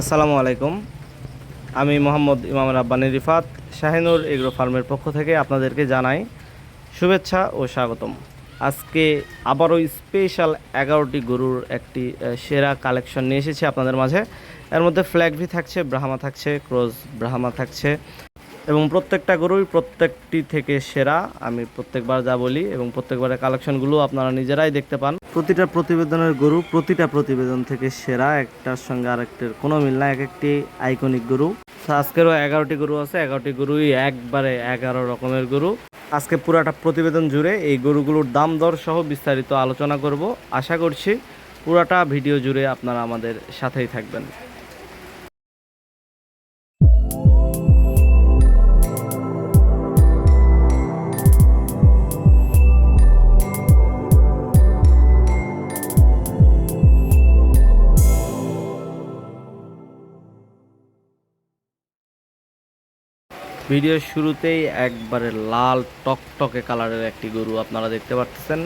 আসসালামু আলাইকুম। আমি মোহাম্মদ ইমাম রাব্বানি রিফাত, শাহিনুর এগ্রো ফার্মের পক্ষ থেকে আপনাদেরকে জানাই শুভেচ্ছা ও স্বাগতম। আজকে আবারও স্পেশাল এগারোটি গরুর একটি সেরা কালেকশন নিয়ে এসেছি আপনাদের মাঝে। এর মধ্যে ফ্ল্যাগভি থাকছে, ব্রাহ্মা থাকছে, ক্রোজ ব্রাহ্মা থাকছে। এবং প্রত্যেকটা গরুই প্রত্যেকটি থেকে সেরা। আমি প্রত্যেকবার যা বলি এবং প্রত্যেকবারের কালেকশনগুলো আপনারা নিজেরাই দেখতে পান। প্রতিটা প্রতিবেদনের গরু প্রতিটা প্রতিবেদন থেকে সেরা একটার সঙ্গে আরেকটার কোনো মিল না এক একটি আইকনিক গরু আজকেরও এগারোটি গরু আছে এগারোটি গরুই একবারে এগারো রকমের গরু। আজকে পুরাটা প্রতিবেদন জুড়ে এই গরুগুলোর দাম দর সহ বিস্তারিত আলোচনা করব। আশা করছি পুরাটা ভিডিও জুড়ে আপনারা আমাদের সাথেই থাকবেন। ভিডিওর শুরুতেই একবারে লাল টকটকে কালারের একটি গরু আপনারা দেখতে পাচ্ছেন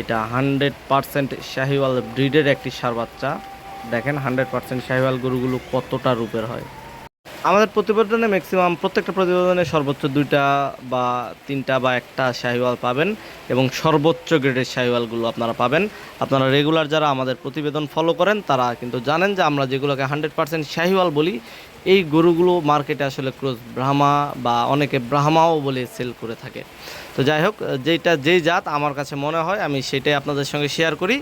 এটা হান্ড্রেড পারসেন্ট শাহিওয়াল ব্রিডের একটি সার বাচ্চা। দেখেন হান্ড্রেড পারসেন্ট শাহিওয়াল গরুগুলো কতটা রূপের হয়। আমাদের প্রতিবেদনে ম্যাক্সিমাম প্রত্যেকটা প্রতিবেদনে সর্বোচ্চ দুইটা বা তিনটা বা একটা শাহিওয়াল পাবেন এবং সর্বোচ্চ গ্রেডের শাহিওয়ালগুলো আপনারা পাবেন। আপনারা রেগুলার যারা আমাদের প্রতিবেদন ফলো করেন, তারা কিন্তু জানেন যে আমরা যেগুলোকে হান্ড্রেড পার্সেন্ট শাহিওয়াল বলি এই গরুগুলো মার্কেটে আসলে ক্রোজ ব্রাহ্মা বা অনেকে ব্রাহ্মাও বলে সেল করে থাকে। তো যাই হোক, যেটা যেই জাত আমার কাছে মনে হয়, আমি সেটাই আপনাদের সঙ্গে শেয়ার করি।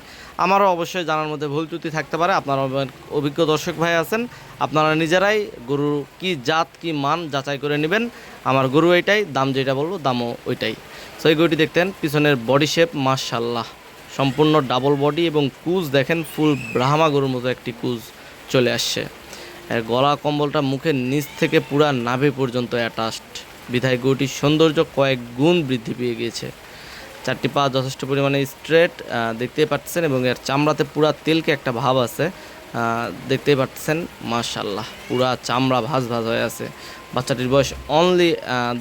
আমারও অবশ্যই জানার মধ্যে ভুল ত্রুটি থাকতে পারে। আপনারা অভিজ্ঞ দর্শক ভাই আছেন, আপনারা নিজেরাই গরুর কি জাত, কি মান যাচাই করে নেবেন। আমার গরু এটাই, দাম যেটা বলব, দামও ওইটাই। সো এই গরুটি দেখতেন, পিছনের বডি শেপ মার্শাল্লাহ সম্পূর্ণ ডাবল বডি এবং কুজ দেখেন ফুল ব্রাহ্মা গরুর মতো একটি কুজ চলে আসছে। গলা কম্বলটা মুখের নিচ থেকে পুরা নাভি পর্যন্ত অ্যাটাচড বিধায় গরুটির সৌন্দর্য কয়েক গুণ বৃদ্ধি পেয়ে গিয়েছে। চারটি পা যথেষ্ট পরিমাণে স্ট্রেট দেখতেই পাচ্ছেন এবং এর চামড়াতে পুরা তেলকে একটা ভাব আছে। দেখতেই পাচ্ছেন মাশাল্লাহ পুরা চামড়া ভাজ ভাজ হয়ে আছে। বাচ্চাটির বয়স অনলি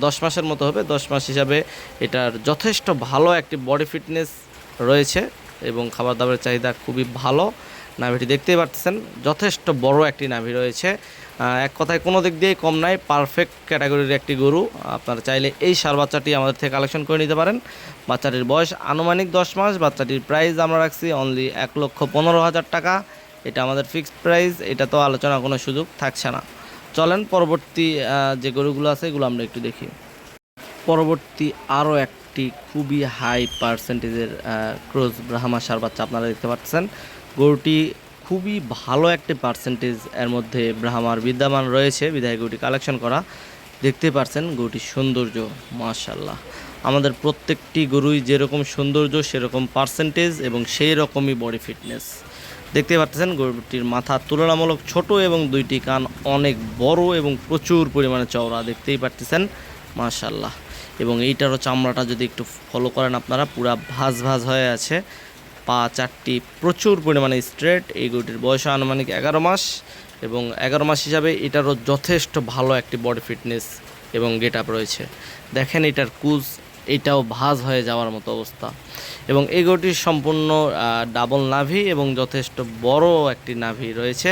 দশ মাসের মতো হবে। দশ মাস হিসাবে এটার যথেষ্ট ভালো একটি বডি ফিটনেস রয়েছে এবং খাবার দাবারের চাহিদা খুবই ভালো। নাভিটি দেখতেই পাচ্ছেন যথেষ্ট বড় একটি নাভি রয়েছে। এক কথায় কোনো দিক দিয়েই কম নাই পারফেক্ট ক্যাটাগরির একটি গরু। আপনারা চাইলে এই সার বাচ্চাটি আমাদের থেকে কালেকশন করে নিতে পারেন। বাচ্চাটির বয়স আনুমানিক দশ মাস, বাচ্চাটির প্রাইস আমরা রাখছি অনলি এক লক্ষ পনেরো হাজার টাকা। এটা আমাদের ফিক্সড প্রাইস এটা তো আলোচনা কোনো সুযোগ থাকছে না। চলেন পরবর্তী যে গরুগুলো আছে এগুলো আমরা একটু দেখি। পরবর্তী আরও একটি খুবই হাই পার্সেন্টেজের ক্রোজ ব্রাহ্মা সার বাচ্চা আপনারা দেখতে পাচ্ছেন। গরুটি খুবই ভালো একটি পার্সেন্টেজ এর মধ্যে ব্রাহ্মার বিদ্যমান রয়েছে। বিধায় গরুটি কালেকশন করা। দেখতে পারছেন গরুটির সৌন্দর্য মাশাল্লাহ আমাদের প্রত্যেকটি গরুই যেরকম সৌন্দর্য, সেরকম পার্সেন্টেজ এবং সেই রকমই বডি ফিটনেস দেখতে পাচ্ছেন গরুটির মাথা তুলনামূলক ছোট এবং দুইটি কান অনেক বড় এবং প্রচুর পরিমাণে চওড়া। দেখতেই পারতেছেন মাশাল্লাহ এবং এইটারও চামড়াটা যদি একটু ফলো করেন আপনারা, পুরা ভাজ ভাজ হয়ে আছে। পা চারটি প্রচুর পরিমাণে স্ট্রেট। এই গরুটির বয়স আনুমানিক এগারো মাস এবং এগারো মাস হিসাবে এটারও যথেষ্ট ভালো একটি বডি ফিটনেস এবং গেট আপ রয়েছে। দেখেন এটার কুজ, এটাও ভাজ হয়ে যাওয়ার মতো অবস্থা। এবং এই গরুটির সম্পূর্ণ ডাবল নাভি এবং যথেষ্ট বড় একটি নাভি রয়েছে।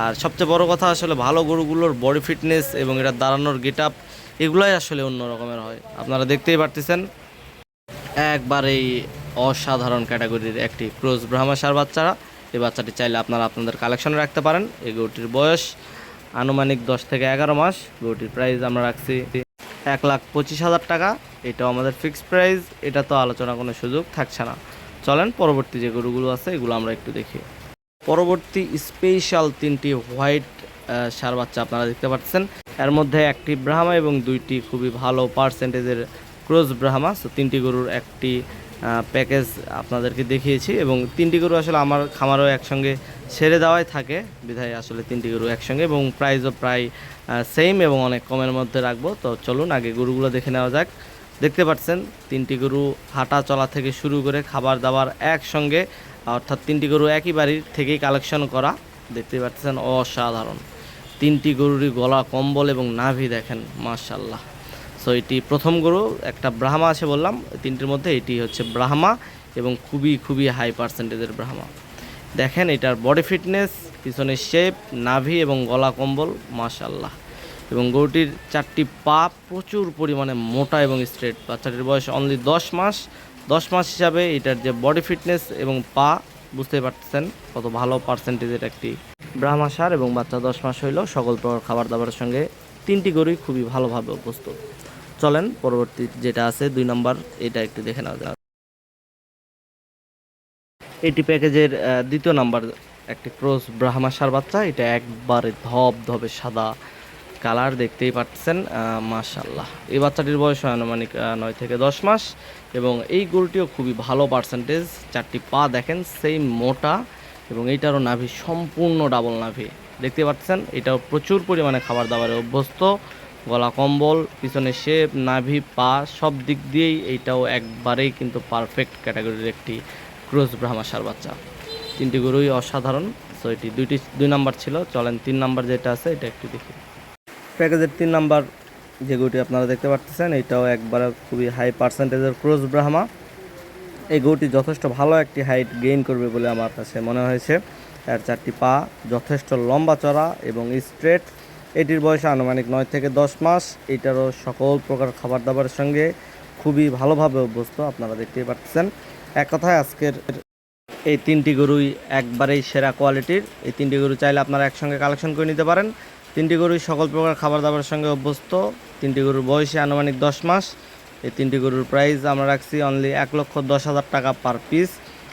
আর সবচেয়ে বড় কথা আসলে ভালো গরুগুলোর বডি ফিটনেস এবং এটা দাঁড়ানোর গেট আপ এগুলোই আসলে অন্য রকমের হয়। আপনারা দেখতেই পারতেছেন, একবারেই অসাধারণ ক্যাটাগরির একটি ক্রোজ ব্রাহ্মা সার বাচ্চারা। এই বাচ্চাটি চাইলে আপনারা আপনাদের কালেকশনে রাখতে পারেন। এই গরুটির বয়স আনুমানিক দশ থেকে এগারো মাস। গরুটির প্রাইস আমরা রাখছি এক লাখ পঁচিশ হাজার টাকা। এটাও আমাদের ফিক্সড প্রাইস এটা তো আলোচনা কোনো সুযোগ থাকছে না। চলেন, পরবর্তী যে গরুগুলো আছে, এগুলো আমরা একটু দেখি। পরবর্তী স্পেশাল তিনটি হোয়াইট সার বাচ্চা আপনারা দেখতে পাচ্ছেন। এর মধ্যে একটি ব্রাহ্মা এবং দুইটি খুবই ভালো পার্সেন্টেজের ক্রোজ ব্রাহ্মা। তিনটি গরুর একটি প্যাকেজ আপনাদেরকে দেখিয়েছি এবং তিনটি গরু আসলে আমার খামারও একসঙ্গে ছেড়ে দেওয়াই থাকে। বিধায় আসলে তিনটি গরু একসঙ্গে এবং প্রাইসও প্রায় সেম এবং অনেক কমের মধ্যে রাখব। তো চলুন আগে গরুগুলো দেখে নেওয়া যাক। দেখতে পাচ্ছেন, তিনটি গরু হাঁটা চলা থেকে শুরু করে খাবার দাবার একসঙ্গে, অর্থাৎ তিনটি গরু একই বাড়ির থেকেই কালেকশন করা। দেখতে পাচ্ছেন, অসাধারণ। তিনটি গরুরই গলা কম্বল এবং নাভি দেখেন মার্শাল্লাহ সো এটি প্রথম গরু, একটা ব্রাহ্মা আছে বললাম তিনটির মধ্যে এটি হচ্ছে ব্রাহ্মা এবং খুবই খুবই হাই পার্সেন্টেজের ব্রাহ্মা। দেখেন, এটার বডি ফিটনেস পিছনের শেপ নাভি এবং গলা কম্বল মাশাল্লাহ এবং গরুটির চারটি পা প্রচুর পরিমাণে মোটা এবং স্ট্রেট বাচ্চাটির বয়স অনলি দশ মাস। দশ মাস হিসাবে এটার যে বডি ফিটনেস এবং পা বুঝতে পারতেছেন কত ভালো পার্সেন্টেজের একটি ব্রাহ্মা সার এবং বাচ্চা দশ মাস হইলেও সকল প্রকার খাবার দাবারের সঙ্গে তিনটি গরুই খুবই ভালোভাবে অভ্যস্ত। চলেন, পরবর্তী যেটা আছে, দুই নম্বর, এটা একটু দেখে নেওয়া যাক। এটি প্যাকেজের দ্বিতীয় নাম্বার, একটি ক্রস ব্রাহ্মা সার বাচ্চা। এটা একবারে ধব ধবে সাদা কালার, দেখতেই পাচ্ছেন মাশাল্লাহ এই বাচ্চাটির বয়স আনুমানিক নয় থেকে দশ মাস, এবং এই গরুটিও খুবই ভালো পার্সেন্টেজ চারটি পা দেখেন সেই মোটা, এবং এইটারও নাভি সম্পূর্ণ ডাবল নাভি। দেখতে পাচ্ছেন, এটাও প্রচুর পরিমাণে খাবার দাবারে অভ্যস্ত। গলা কম্বল, পিছনে শেপ নাভি, পা, সব দিক দিয়েই এইটাও একবারেই কিন্তু পারফেক্ট ক্যাটাগরির একটি ক্রোজ ব্রাহ্মা সার বাচ্চা। তিনটি গরুই অসাধারণ। সো এটি দুইটি, দুই নাম্বার ছিল। চলেন, তিন নাম্বার যেটা আছে, এটা একটু দেখি। প্যাকেজের তিন নাম্বার যে গরুটি আপনারা দেখতে পাচ্ছেন এটাও একবার খুবই হাই পার্সেন্টেজের ক্রোজ ব্রাহ্মা এই গরুটি যথেষ্ট ভালো একটি হাইট গেইন করবে বলে আমার কাছে মনে হয়েছে। এর চারটি পা, যথেষ্ট লম্বা চড়া এবং স্ট্রেট এটির বয়স আনুমানিক নয় থেকে দশ মাস। এটারও সকল প্রকার খাবার দাবারের সঙ্গে খুবই ভালোভাবে অভ্যস্ত আপনারা দেখতেই পাচ্ছেন এক কথায় আজকের এই তিনটি গরুই একবারেই সেরা কোয়ালিটির। এই তিনটি গরু চাইলে আপনারা একসঙ্গে কালেকশন করে নিতে পারেন। তিনটি গরুই সকল প্রকার খাবার দাবারের সঙ্গে অভ্যস্ত। তিনটি গরুর বয়সে আনুমানিক দশ মাস। এই তিনটি গরুর প্রাইস আমরা রাখছি অনলি এক লক্ষ দশ হাজার টাকা পার পিস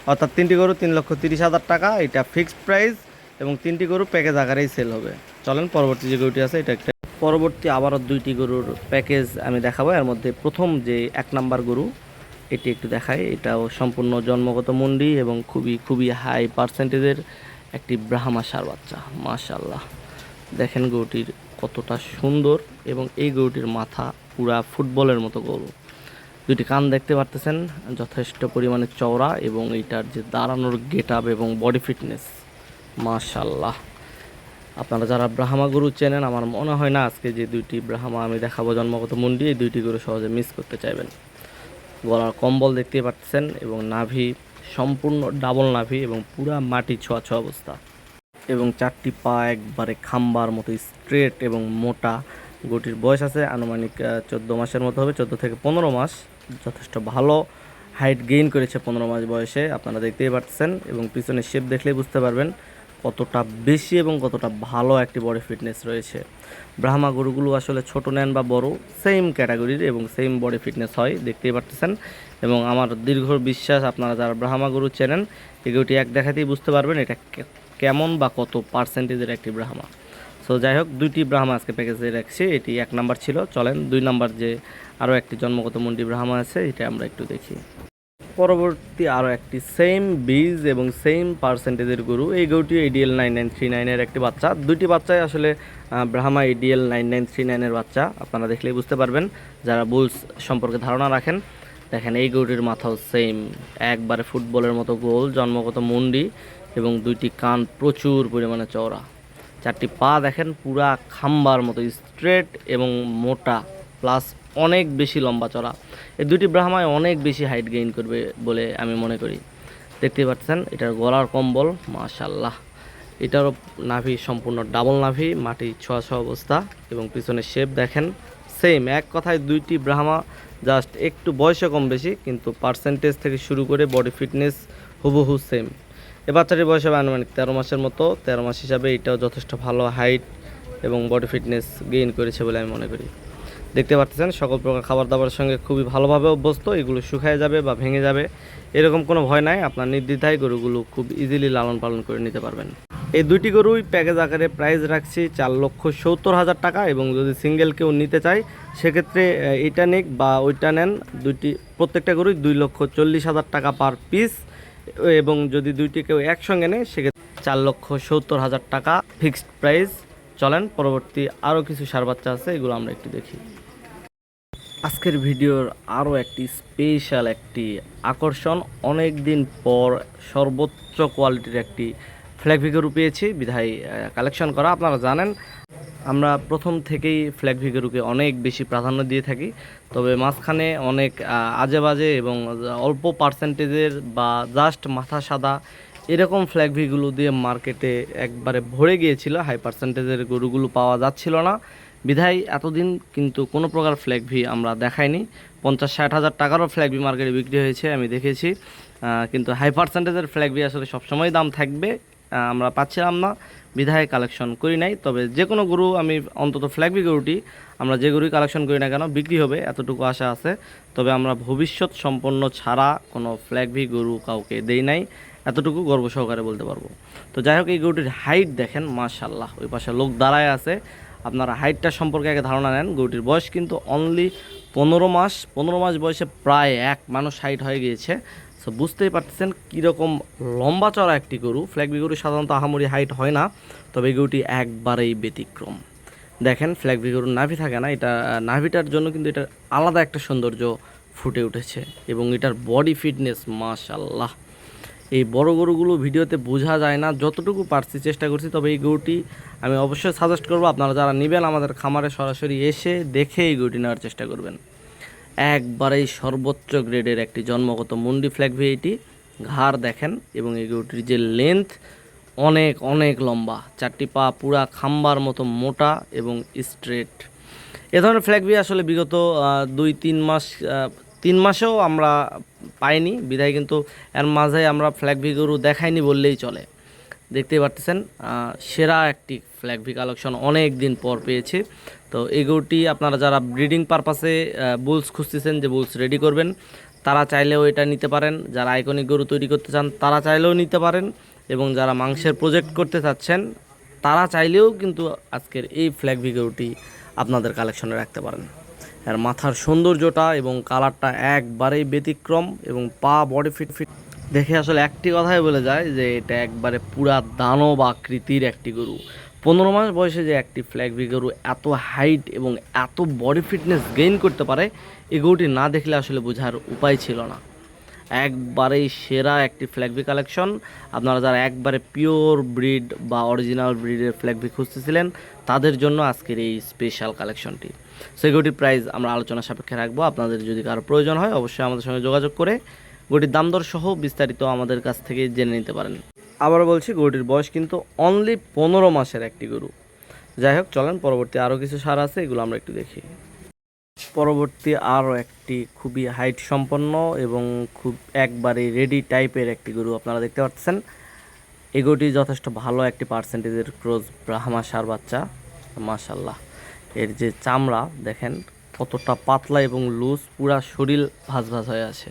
অর্থাৎ তিনটি গরু তিন লক্ষ তিরিশ হাজার টাকা। এটা ফিক্সড প্রাইস এবং তিনটি গরু প্যাকেজ আকারেই সেল হবে। চলেন, পরবর্তী যে গরুটি আছে, এটা একটা পরবর্তী আবারও দুইটি গরুর প্যাকেজ আমি দেখাবো। এর মধ্যে প্রথম যে এক নাম্বার গরু, এটি একটু দেখাই। এটাও সম্পূর্ণ জন্মগত মন্ডি এবং খুবই খুবই হাই পার্সেন্টেজের একটি ব্রাহ্মা সার বাচ্চা। মাশাল্লাহ দেখেন গরুটির কতটা সুন্দর এবং এই গরুটির মাথা পুরা ফুটবলের মতো গরু। দুটি কান দেখতে পারতেছেন, যথেষ্ট পরিমাণে চওড়া এবং এইটার যে দাঁড়ানোর গেট আপ এবং বডি ফিটনেস মাশাল্লাহ আপনারা যারা ব্রাহ্মা গরু চেনেন, আমার মনে হয় না আজকে যে দুইটি ব্রাহ্মা আমি দেখাবো, জন্মগত মন্ডি, এই দুইটি গরু সহজে মিস করতে চাইবেন। গলার কম্বল দেখতে পাচ্ছেন এবং নাভি, সম্পূর্ণ ডাবল নাভি এবং পুরা মাটি ছোঁয়া ছোঁয়া অবস্থা। এবং চারটি পা একবারে খাম্বার মতো স্ট্রেট এবং মোটা। গরুটির বয়স আছে আনুমানিক চোদ্দ মাসের মতো হবে, চোদ্দ থেকে পনেরো মাস। যথেষ্ট ভালো হাইট গেইন করেছে পনেরো মাস বয়সে, আপনারা দেখতেই পাচ্ছেন এবং পিছনের শেপ দেখলেই বুঝতে পারবেন। কতটা বেশি এবং কতটা ভালো একটি বডি ফিটনেস রয়েছে। ব্রাহ্মা গরুগুলো আসলে ছোট নেন বা বড় সেম ক্যাটাগরির এবং সেম বডি ফিটনেস হয়, দেখতেই পাচ্ছেন এবং আমার দীর্ঘ বিশ্বাস আপনারা যারা ব্রাহ্মা গরু চেনেন এই গরুটি এক দেখাতেই বুঝতে পারবেন এটা কেমন বা কত পার্সেন্টেজের একটি ব্রাহ্মা। সো যাই হোক, দুইটি ব্রাহ্মা আজকে প্যাকেজে রাখছি। এটি এক নাম্বার ছিল। চলেন, দুই নাম্বার যে আরও একটি জন্মগত মন্ডি ব্রাহ্মা আছে, এটা আমরা একটু দেখি। পরবর্তী আরও একটি সেম বীজ এবং সেম পার্সেন্টেজের গরু। এই গরুটি এডিএল নাইন নাইন থ্রি নাইনের একটি বাচ্চা। দুইটি বাচ্চাই আসলে Brahma ADL nine nine three নাইনের বাচ্চা। আপনারা দেখলেই বুঝতে পারবেন, যারা বুলস সম্পর্কে ধারণা রাখেন, দেখেন এই গরুটির মাথাও সেম একবারে ফুটবলের মতো গোল, জন্মগত মুন্ডি এবং দুইটি কান প্রচুর পরিমাণে চওড়া। চারটি পা দেখেন, পুরা খাম্বার মতো স্ট্রেট এবং মোটা। প্লাস অনেক বেশি লম্বা চড়া। এই দুটি ব্রাহ্মায় অনেক বেশি হাইট গেইন করবে বলে আমি মনে করি। দেখতে পাচ্ছেন, এটার গলার কম্বল মাশাল্লাহ এটারও নাভি সম্পূর্ণ ডাবল নাভি, মাটি ছোঁয়া ছোঁয়া অবস্থা এবং পিছনের শেপ দেখেন সেম এক কথায় দুইটি ব্রাহ্মা জাস্ট একটু বয়সে কম বেশি, কিন্তু পার্সেন্টেজ থেকে শুরু করে বডি ফিটনেস হুবহু সেম এ বাচ্চাটির বয়স হবে আনুমানিক তেরো মাসের মতো। তেরো মাস হিসাবে এটাও যথেষ্ট ভালো হাইট এবং বডি ফিটনেস গেইন করেছে বলে আমি মনে করি। দেখতে পাচ্ছেন, সকল প্রকার খাবার দাবারের সঙ্গে খুবই ভালোভাবে অভ্যস্ত, এগুলো শুকায় যাবে বা ভেঙে যাবে, এরকম কোনো ভয় নাই। আপনার নির্দ্বিধায় গরুগুলো খুব ইজিলি লালন পালন করে নিতে পারবেন। এই দুইটি গরুই প্যাকেজ আকারে প্রাইস রাখছি চার লক্ষ সত্তর হাজার টাকা এবং যদি সিঙ্গেল কেউ নিতে চায়, সেক্ষেত্রে এটা নিক বা ওইটা নেন। দুইটি, প্রত্যেকটা গরুই দুই লক্ষ চল্লিশ হাজার টাকা পার পিস এবং যদি দুইটি কেউ একসঙ্গে নেয়, সেক্ষেত্রে চার লক্ষ সত্তর হাজার টাকা ফিক্সড প্রাইস চলেন, পরবর্তী আরও কিছু সার বাচ্চা আছে, এগুলো আমরা একটু দেখি। আজকের ভিডিওর আরও একটি স্পেশাল একটি আকর্ষণ। অনেক দিন পর সর্বোচ্চ কোয়ালিটির একটি ফ্ল্যাগ ভিগরু পেয়েছি, বিধায় কালেকশন করা, আপনারা জানেন। আমরা প্রথম থেকেই ফ্ল্যাগ ভিগরুকে অনেক বেশি প্রাধান্য দিয়ে থাকি, তবে মাঝখানে অনেক আজে বাজে এবং অল্প পার্সেন্টেজের বা জাস্ট মাথা সাদা এরকম ফ্ল্যাগ ভিগুলো দিয়ে মার্কেটে একবারে ভরে গিয়েছিল হাই পার্সেন্টেজের গরুগুলো পাওয়া যাচ্ছিল না। বিধায় এতদিন কিন্তু কোনো প্রকার ফ্ল্যাগ ভি আমরা দেখাইনি। পঞ্চাশ ষাট হাজার টাকারও ফ্ল্যাগ ভি মার্কেটে বিক্রি হয়েছে, আমি দেখেছি। কিন্তু হাই পার্সেন্টেজের ফ্ল্যাগ ভি আসলে সবসময় দাম থাকবে আমরা পাচ্ছিলাম না। বিধায় কালেকশন করি নাই, তবে যে কোনো গরু আমি অন্তত ফ্ল্যাগ ভি গরুটি, আমরা যে গরুই কালেকশন করি না কেন, বিক্রি হবে, এতটুকু আশা আছে। তবে আমরা ভবিষ্যৎ সম্পন্ন ছাড়া কোনো ফ্ল্যাগ ভি গরু কাউকে দেই নাই। এতটুকু গর্ব সহকারে বলতে পারব। তো যাই হোক, এই গরুটির হাইট দেখেন মাশাল্লাহ ওই পাশে লোক দাঁড়ায় আছে। আপনারা হাইটটা সম্পর্কে আগে ধারণা নেন। গরুটির বয়স কিন্তু অনলি পনেরো মাস। পনেরো মাস বয়সে প্রায় এক মানুষ হাইট হয়ে গিয়েছে। সো বুঝতেই পারতেছেন কীরকম লম্বা চড়া একটি গরু। ফ্ল্যাগবি গরু সাধারণত আহামরি হাইট হয় না। তবে গরুটি একবারেই ব্যতিক্রম। দেখেন ফ্ল্যাগবি গরুর নাভি থাকে না। এটা, নাভিটার জন্য কিন্তু এটা আলাদা একটা সৌন্দর্য ফুটে উঠেছে। এবং এটার বডি ফিটনেস মাশাল্লাহ এই বড় গরুগুলো ভিডিওতে বোঝা যায় না। যতটুকু পারছি চেষ্টা করছি, তবে এই গরুটি আমি অবশ্যই সাজেস্ট করব, আপনারা যারা নেবেন আমাদের খামারে সরাসরি এসে দেখে এই গরুটি নেওয়ার চেষ্টা করবেন। একবারেই সর্বোচ্চ গ্রেডের একটি জন্মগত মুন্ডি ফ্ল্যাগ ভিএটি ঘাড় দেখেন এবং এই গরুটির যে লেন্থ অনেক অনেক লম্বা। চারটি পা পুরা খাম্বার মতো মোটা এবং স্ট্রেট এ ধরনের ফ্ল্যাগ ভি আসলে বিগত দুই, তিন মাস তিন মাসেও আমরা পাইনি, বিধায় কিন্তু এর মাঝে আমরা ফ্ল্যাগ ভি গরু দেখাইনি বললেই চলে। দেখতেই পারতেছেন সেরা একটি ফ্ল্যাগ ভি কালেকশন অনেক দিন পর পেয়েছি। তো এই গরুটি আপনারা যারা ব্রিডিং পারপাসে বুলস খুঁজতেছেন যে বুলস রেডি করবেন, তারা চাইলেও এটা নিতে পারেন। যারা আইকনিক গরু তৈরি করতে চান, তারা চাইলেও নিতে পারেন। এবং যারা মাংসের প্রজেক্ট করতে চাচ্ছেন, তারা চাইলেও কিন্তু আজকের এই ফ্ল্যাগ ভি গরুটি আপনাদের কালেকশনে রাখতে পারেন। আর মাথার সৌন্দর্যটা এবং কালারটা একবারেই ব্যতিক্রম এবং পা বডি ফিট ফিট দেখে আসলে একটি কথাই বলে যায় যে এটা একবারে পুরা দানব আকৃতির একটি গরু। পনেরো মাস বয়সে যে একটি ফ্ল্যাগ ভি গরু এত হাইট এবং এত বডি ফিটনেস গেইন করতে পারে এই গরুটি না দেখলে আসলে বোঝার উপায় ছিল না। একবারেই সেরা একটি ফ্ল্যাগবি কালেকশন আপনারা যারা একবারে পিওর ব্রিড বা অরিজিনাল ব্রিডের ফ্ল্যাগবি খুঁজতেছিলেন, তাদের জন্য আজকের এই স্পেশাল কালেকশনটি সেগুলিটির প্রাইস আমরা আলোচনা সাপেক্ষে রাখব। আপনাদের যদি কারও প্রয়োজন হয়, অবশ্যই আমাদের সঙ্গে যোগাযোগ করে গরুটির দাম দর সহ বিস্তারিত আমাদের কাছ থেকে জেনে নিতে পারেন। আবার বলছি, গরুটির বয়স কিন্তু অনলি পনেরো মাসের একটি গরু। যাই হোক, চলেন, পরবর্তী আরও কিছু সার আছে, এগুলো আমরা একটু দেখি। পরবর্তী আরও একটি খুবই হাইট সম্পন্ন এবং খুব একবারে রেডি টাইপের একটি গরু আপনারা দেখতে পাচ্ছেন। এই গরুটি যথেষ্ট ভালো একটি পার্সেন্টেজের ক্রোজ ব্রাহ্মা সার বাচ্চা মাশাল্লাহ এর যে চামড়া, দেখেন কতটা পাতলা এবং লুজ পুরা শরীর ভাজ ভাজ হয়ে আছে।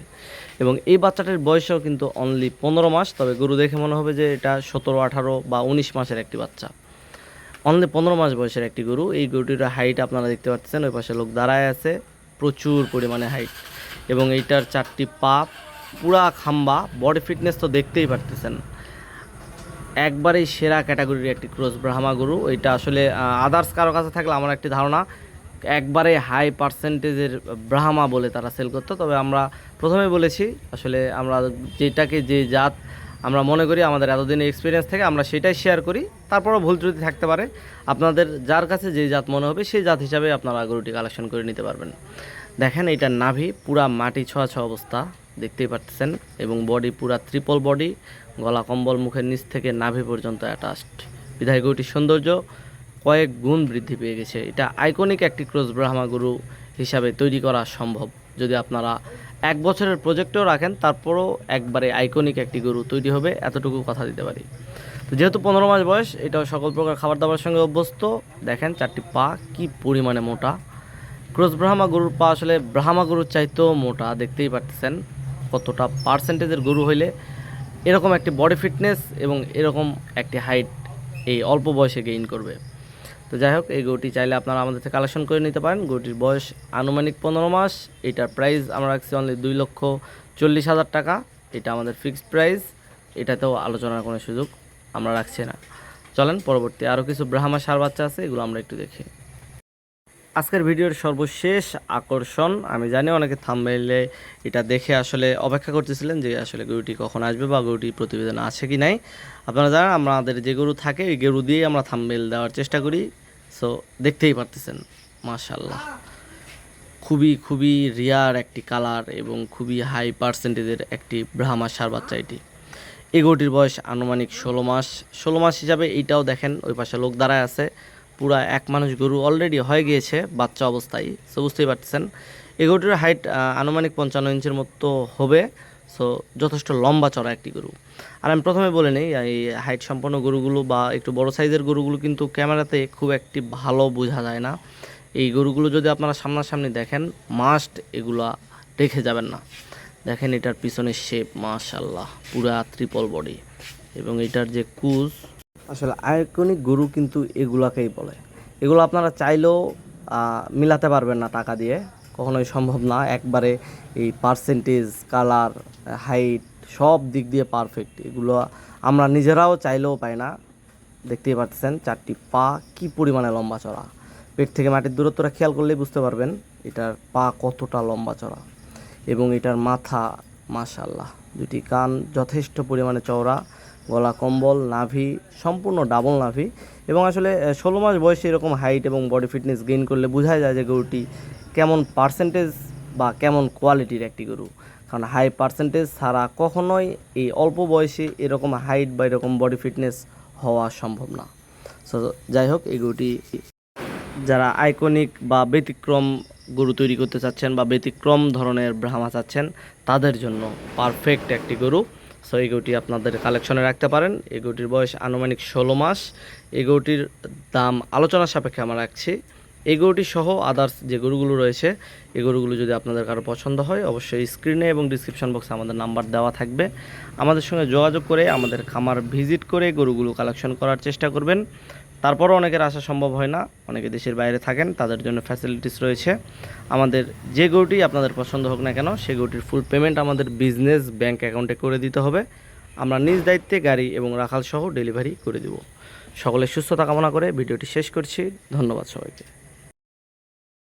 এবং এই বাচ্চাটির বয়সও কিন্তু অনলি পনেরো মাস, তবে গরু দেখে মনে হবে যে এটা সতেরো, আঠারো বা উনিশ মাসের একটি বাচ্চা। অনলি পনেরো মাস বয়সের একটি গরু। এই গরুটির হাইট আপনারা দেখতে পাচ্ছেন, ওই পাশে লোক দাঁড়ায় আছে। প্রচুর পরিমাণে হাইট এবং এইটার চারটি পা পুরা খাম্বা। বডি ফিটনেস তো দেখতেই পারতেছেন। একবারেই সেরা ক্যাটাগরির একটি ক্রস ব্রাহ্মা গরু। এটা আসলে আদার্স কারও কাছে থাকলে আমার একটি ধারণা, একবারে হাই পার্সেন্টেজের ব্রাহ্মা বলে তারা সেল করতো। তবে আমরা প্রথমে বলেছি, আসলে আমরা যেটাকে যে জাত আমরা মনে করি আমাদের এতদিনের এক্সপিরিয়েন্স থেকে আমরা সেটাই শেয়ার করি, তারপরও ভুল ত্রুটি থাকতে পারে। আপনাদের যার কাছে যে জাত মনে হবে, সেই জাত হিসাবে আপনারা গরুটি কালেকশন করে নিতে পারবেন। দেখেন এইটার নাভি, পুরা মাটি ছোঁয়া ছোঁয়া অবস্থা, দেখতেই পাচ্ছেন এবং বডি পুরা ত্রিপল বডি গলা কম্বল মুখের নিচ থেকে নাভি পর্যন্ত অ্যাটাচড বিধায় গরুটির সৌন্দর্য কয়েক গুণ বৃদ্ধি পেয়ে গেছে। এটা আইকনিক একটি ক্রস ব্রাহ্মা গরু হিসাবে তৈরি করা সম্ভব। যদি আপনারা এক বছরের প্রজেক্টেও রাখেন, তারপরও একবারে আইকনিক একটি গরু তৈরি হবে, এতটুকু কথা দিতে পারি। তো যেহেতু পনেরো মাস বয়স, এটাও সকল প্রকার খাবার দাবার সঙ্গে অভ্যস্ত। দেখেন চারটি পা, কি পরিমাণে মোটা। ক্রস ব্রাহ্মা গরুর পা আসলে ব্রাহ্মা গরুর চাইতেও মোটা, দেখতেই পারতেছেন কতটা পার্সেন্টেজের গরু হইলে। এরকম একটি বডি ফিটনেস এবং এরকম একটি হাইট এই অল্প বয়সে গেইন করবে। তো যাই হোক, এই গরুটি চাইলে আপনারা আমাদের থেকে কালেকশন করে নিতে পারেন। গরুটির বয়স আনুমানিক পনেরো মাস। এটার প্রাইস আমরা রাখছি অনলি দুই লক্ষ চল্লিশ হাজার টাকা। এটা আমাদের ফিক্সড প্রাইস এটাতেও আলোচনার কোনো সুযোগ আমরা রাখছি না। চলেন, পরবর্তী আরও কিছু ব্রাহ্মা সার বাচ্চা আছে, এগুলো আমরা একটু দেখি। আজকের ভিডিওর সর্বশেষ আকর্ষণ, আমি জানি অনেকে থামবেলে এটা দেখে আসলে অপেক্ষা করতেছিলেন যে আসলে গরুটি কখন আসবে বা গরুটি প্রতিবেদন আছে কি নাই। আপনারা জানেন, আমাদের যে গরু থাকে, এই গরু দিয়েই আমরা থামবেল দেওয়ার চেষ্টা করি। সো দেখতেই পারতেছেন মাশাল্লাহ খুবই খুবই রিয়ার একটি কালার এবং খুবই হাই পার্সেন্টেজের একটি ব্রাহ্মা সার বাচ্চা এটি। এই গরুটির বয়স আনুমানিক ষোলো মাস। ষোলো মাস হিসাবে এইটাও দেখেন, ওই পাশে লোক দাঁড়ায় আছে। পুরা এক মানুষ গরু অলরেডি হয়ে গিয়েছে, বাচ্চা অবস্থায়। সো বুঝতেই পারতেছেন। এই গরুটির হাইট আনুমানিক পঞ্চান্ন ইঞ্চির মতো হবে। সো যথেষ্ট লম্বা চড়া একটি গরু। আর আমি প্রথমে বলে নিই, এই হাইট সম্পন্ন গরুগুলো বা একটু বড় সাইজের গরুগুলো কিন্তু ক্যামেরাতে খুব একটি ভালো বোঝা যায় না। এই গরুগুলো যদি আপনারা সামনাসামনি দেখেন মাস্ট এগুলা রেখে যাবেন না। দেখেন এটার পিছনের শেপ মাশাল্লাহ পুরা ত্রিপল বডি এবং এটার যে কুজ, আসলে আইকনিক গরু কিন্তু এগুলাকেই বলে। এগুলো আপনারা চাইলেও মিলাতে পারবেন না টাকা দিয়ে। কখনোই সম্ভব না। একবারে এই পার্সেন্টেজ কালার হাইট সব দিক দিয়ে পারফেক্ট এগুলো আমরা নিজেরাও চাইলেও পাই না। দেখতেই পাচ্ছেন চারটি পা কি পরিমাণে লম্বা চড়া। পেট থেকে মাটির দূরত্বটা খেয়াল করলেই বুঝতে পারবেন এটার পা কতটা লম্বা চড়া। এবং এটার মাথা মাশাল্লাহ দুটি কান যথেষ্ট পরিমাণে চওড়া। গলা কম্বল, নাভি, সম্পূর্ণ ডাবল নাভি। এবং আসলে ষোলো মাস বয়সে এরকম হাইট এবং বডি ফিটনেস গেইন করলে বোঝা যায় যে গরুটি কেমন পার্সেন্টেজ বা কেমন কোয়ালিটির একটি গরু। কারণ হাই পার্সেন্টেজ ছাড়া কখনোই এই অল্প বয়সে এরকম হাইট বা এরকম বডি ফিটনেস হওয়া সম্ভব না। সো যাই হোক, এই গরুটি যারা আইকনিক বা ব্যতিক্রম গরু তৈরি করতে চাচ্ছেন বা ব্যতিক্রম ধরনের ব্রাহ্মা চাচ্ছেন, তাদের জন্য পারফেক্ট একটি গরু। সো এই গরুটি আপনাদের কালেকশনে রাখতে পারেন। এই গরুটির বয়স আনুমানিক ষোলো মাস। এই গরুটির দাম আলোচনা সাপেক্ষে আমরা রাখছি। এই গরুটি সহ আদার্স যে গরুগুলো রয়েছে, এই গরুগুলো যদি আপনাদের কারও পছন্দ হয়, অবশ্যই স্ক্রিনে এবং ডিসক্রিপশন বক্সে আমাদের নাম্বার দেওয়া থাকবে। আমাদের সঙ্গে যোগাযোগ করে, আমাদের খামার ভিজিট করে গরুগুলো কালেকশন করার চেষ্টা করবেন। তারপরও অনেকের আসা সম্ভব হয় না। অনেকে দেশের বাইরে থাকেন, তাদের জন্য ফ্যাসিলিটিস রয়েছে। আমাদের যে গরুটি আপনাদের পছন্দ হোক না কেন, সে গরুটির ফুল পেমেন্ট আমাদের বিজনেস ব্যাংক অ্যাকাউন্টে করে দিতে হবে। আমরা নিজ দায়িত্বে গাড়ি এবং রাখাল সহ ডেলিভারি করে দেব। সকলে সুস্থতা কামনা করে ভিডিওটি শেষ করছি। ধন্যবাদ সবাইকে।